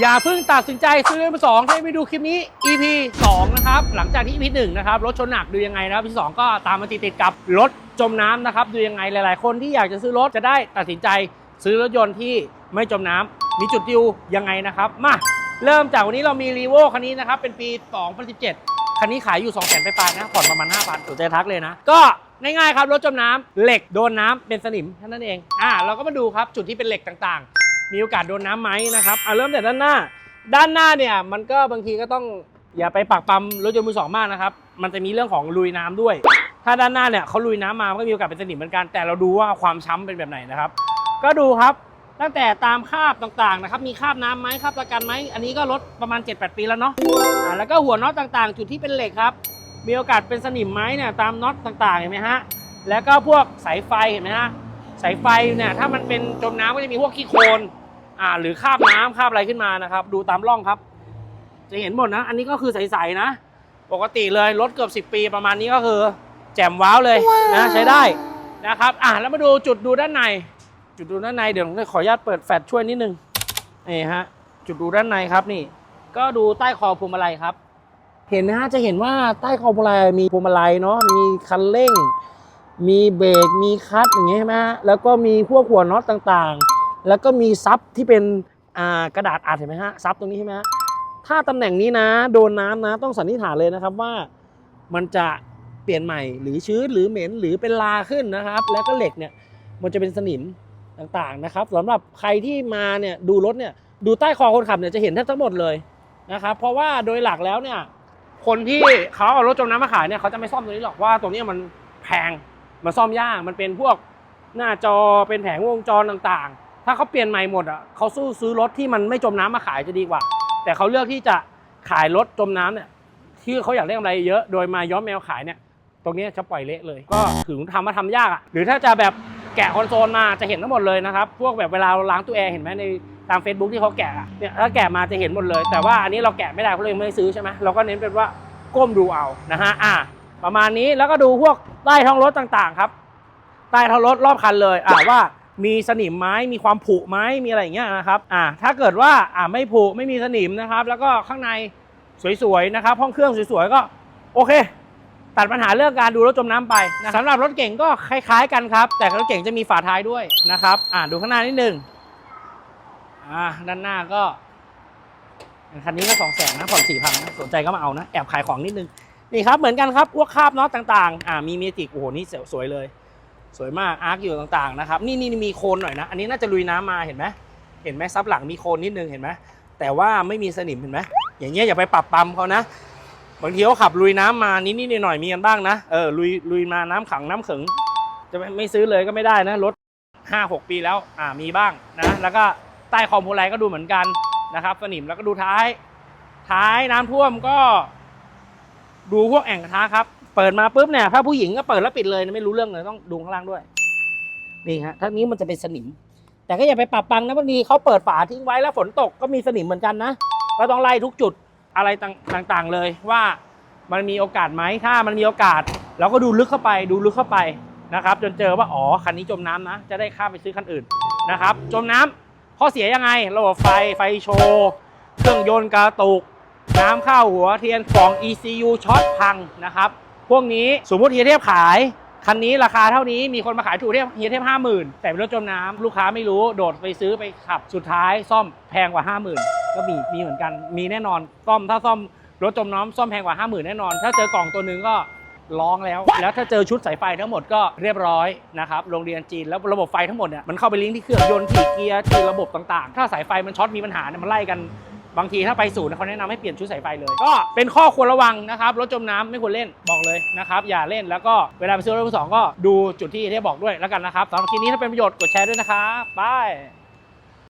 อย่าเพิ่งตัดสินใจซื้อรถมือสองให้ไปดูคลิปนี้ EP 2 นะครับ หลังจากที่ EP 1 นะครับ รถชนหนักดูยังไงนะครับ EP 2 ก็ตามมาติดติดกับรถจมน้ำนะครับ ดูยังไงหลาย ๆ คนที่อยากจะซื้อรถจะได้ตัดสินใจซื้อรถยนต์ที่ไม่จมน้ำมีจุดดิวยังไงนะครับ มาเริ่มจากวันนี้เรามีรีโวคันนี้นะครับ เป็นปี 2017 คันนี้ขายอยู่ 2 0 0 0 0ไปปลายนะผ่อนประมาณ5,000สนใจทักเลยนะ ก็ง่ายๆครับรถจมน้ำเหล็กโดนน้ำเป็นสนิมแค่นั้นเองอ่าเราก็มาดูครับจุดที่เป็นเหล็กต่างๆ มีโอกาสโดนน้ำไหมนะครับอ่าเริ่มจากด้านหน้า ด้านหน้าเนี่ยมันก็บางทีก็ต้องอย่าไปปักปั๊มรถยนต์มือสองมากนะครับมันจะมีเรื่องของลุยน้ำด้วย ถ้าด้านหน้าเนี่ยเขาลุยน้ำมามันก็มีโอกาสเป็นสนิมเหมือนกันแต่เราดูว่าความช้ำเป็นแบบไหนนะครับ ก็ดูครับตั้งแต่ตามคาบต่างๆนะครับ มีคาบน้ำไหมคราบประกันไหมอันนี้ก็รถประมาณ 7-8 ปีแล้วเนาะอ่าแล้วก็หัวน็อตต่างๆ จุดที่เป็นเหล็กครับมีโอกาสเป็นสนิมไหมเนี่ยตามน็อตต่างๆเห็นไหมฮะแล้วก็พวกสายไฟเห็นไหมฮะสายไฟเนี่ยถ้ามันเป็นจมน้ำก็จะมีพวกขี้โคลน อ่าหรือคราบน้ำคราบอะไรขึ้นมานะครับ ดูตามร่องครับ จะเห็นหมดนะ อันนี้ก็คือใสๆนะ ปกติเลยรถเกือบ 10 ปีประมาณนี้ก็คือ แจ่มว้าวเลยนะใช้ได้นะครับอะแล้วมาดูจุดดูด้านใน จุดดูด้านในเดี๋ยวผมขออนุญาตเปิดแฟลชช่วยนิดนึงนี่ฮะจุดดูด้านในครับนี่ ก็ดูใต้คอพวงมาลัยครับ เห็นนะฮะจะเห็นว่าใต้คอพวงมาลัยมีพวงมาลัยเนาะมีคันเร่งมีเบรกมีคลัตช์อย่างเงี้ยใช่ไหมฮะแล้วก็มีพวกหัวน็อตต่างๆ แล้วก็มีซับที่เป็นกระดาษอัดเห็นไหมฮะซับตรงนี้ใช่ไหมฮะถ้าตำแหน่งนี้นะโดนน้ำนะต้องสันนิษฐานเลยนะครับว่ามันจะเปลี่ยนใหม่หรือชื้นหรือเหม็นหรือเป็นลาขึ้นนะครับ แล้วก็เหล็กเนี่ยมันจะเป็นสนิมต่างๆนะครับสำหรับใครที่มาเนี่ยดูรถเนี่ยดูใต้คอคนขับเนี่ยจะเห็นแทบทั้งหมดเลยนะครับเพราะว่าโดยหลักแล้วเนี่ยคนที่เขาเอารถจมน้ำมาขายเนี่ยเขาจะไม่ซ่อมตรงนี้หรอกว่าตรงนี้มันแพงมันซ่อมยากมันเป็นพวกหน้าจอเป็นแผงวงจรต่างๆ ถ้าเขาเปลี่ยนใหม่หมดอะเขาสู้ซื้อรถที่มันไม่จมน้ำมาขายจะดีกว่า แต่เขาเลือกที่จะขายรถจมน้ำเนี่ยที่เขาอยากได้กำไรเยอะโดยมาย้อมแมวขายเนี่ย ตรงนี้จะปล่อยเละเลย ก็ถึงทำมาทำยากอะหรือถ้าจะแบบแกะคอนโซลมาจะเห็นทั้งหมดเลยนะครับ พวกแบบเวลาเราล้างตู้แอร์เห็นไหมในตาม Facebook ที่เขาแกะเนี่ยถ้าแกะมาจะเห็นหมดเลย แต่ว่าอันนี้เราแกะไม่ได้เพราะเรายังไม่ได้ซื้อใช่ไหมเราก็เน้นเป็นว่าก้มดูเอานะฮะอะประมาณนี้แล้วก็ดูพวกใต้ท้องรถต่างๆครับใต้ท้องรถรอบคันเลยอ่าว่า มีสนิมไหมมีความผุไหมมีอะไรอย่างเงี้ยนะครับอ่าถ้าเกิดว่าอ่าไม่ผุไม่มีสนิมนะครับ แล้วก็ข้างในสวยๆนะครับ ห้องเครื่องสวยๆก็โอเค ตัดปัญหาเรื่องการดูรถจมน้ำไปนะสำหรับรถเก่งก็คล้ายๆกันครับ แต่รถเก่งจะมีฝาท้ายด้วยนะครับอ่าดูข้างหน้านิดนึงอ่าด้านหน้าก็คันนี้ก็สองแสนนะผ่อนสี่พันนะสนใจก็มาเอานะ แอบขายของนิดนึงนี่ครับเหมือนกันครับพวกคาบน็อตต่างๆอ่ามีเมจิกโอ้โหนี่สวยเลย สวยมากอาร์คอยู่ต่างๆนะครับนี่นี่มีโคนหน่อยนะ อันนี้น่าจะลุยน้ำมาเห็นไหมเห็นไหมซับหลังมีโคนนิดนึงเห็นไหมแต่ว่าไม่มีสนิมเห็นไหมอย่างเงี้ยอย่าไปปรับปั๊มเขานะบางทีเขาขับลุยน้ำมานิดๆหน่อยๆมีกันบ้างนะเออลุยลุยมาน้ำขังน้ำขึง จะไม่ไม่ซื้อเลยก็ไม่ได้นะรถห้าหกปีแล้วอ่ามีบ้างนะแล้วก็ใต้คอมโพไลก็ดูเหมือนกันนะครับสนิมแล้วก็ดูท้าย ท้ายน้ำท่วมก็ดูพวกแอ่งกระทะครับ เปิดมาปุ๊บเนี่ยถ้าผู้หญิงก็เปิดแล้วปิดเลยนะไม่รู้เรื่องเลยต้องดูข้างล่างด้วยนี่ฮะถ้านี้มันจะเป็นสนิม แต่ก็อย่าไปปรับปังนะบางทีเขาเปิดฝาทิ้งไว้แล้วฝนตกก็มีสนิมเหมือนกันนะก็ต้องไล่ทุกจุดอะไรต่างๆเลยว่ามันมีโอกาสไหมถ้ามันมีโอกาส เราก็ดูลึกเข้าไปดูลึกเข้าไปนะครับ จนเจอว่าอ๋อคันนี้จมน้ำนะ จะได้ข้ามไปซื้อคันอื่นนะครับ จมน้ำข้อเสียยังไงระบบไฟไฟโชว์เครื่องยนต์กระตุก น้ำเข้าหัวเทียนกล่อง ECU ช็อตพังนะครับ พวกนี้สมมติเฮียเทพขายคันนี้ราคาเท่านี้มีคนมาขายถูกเทียบเฮียเทพห้าหมื่นแต่เป็นรถจมน้ำลูกค้าไม่รู้โดดไปซื้อไปขับสุดท้ายซ่อมแพงกว่าห้าหมื่นก็มีมีเหมือนกันมีแน่นอนซ่อมถ้าซ่อมรถจมน้ำซ่อมแพงกว่าห้าหมื่นแน่นอน ถ้าเจอกล่องตัวหนึงก็ร้องแล้ว แล้วถ้าเจอชุดสายไฟทั้งหมดก็เรียบร้อยนะครับโรงเรียนจีนแล้วระบบไฟทั้งหมดเนี่ยมันเข้าไปลิงก์ที่เครื่องยนต์ที่เกียร์ที่ระบบต่างๆ ถ้าสายไฟมันช็อตมีปัญหาเนี่ยมันไล่กัน บางทีถ้าไปศูนย์เขาแนะนำให้เปลี่ยนชุดสายไฟเลย ก็เป็นข้อควรระวังนะครับรถจมน้ำไม่ควรเล่นบอกเลยนะครับอย่าเล่นแล้วก็เวลาไปซื้อรถมือสองก็ดูจุดที่ที่บอกด้วยแล้วกันนะครับสำหรับคลิปนี้ถ้าเป็นประโยชน์กดแชร์ด้วยนะครับบาย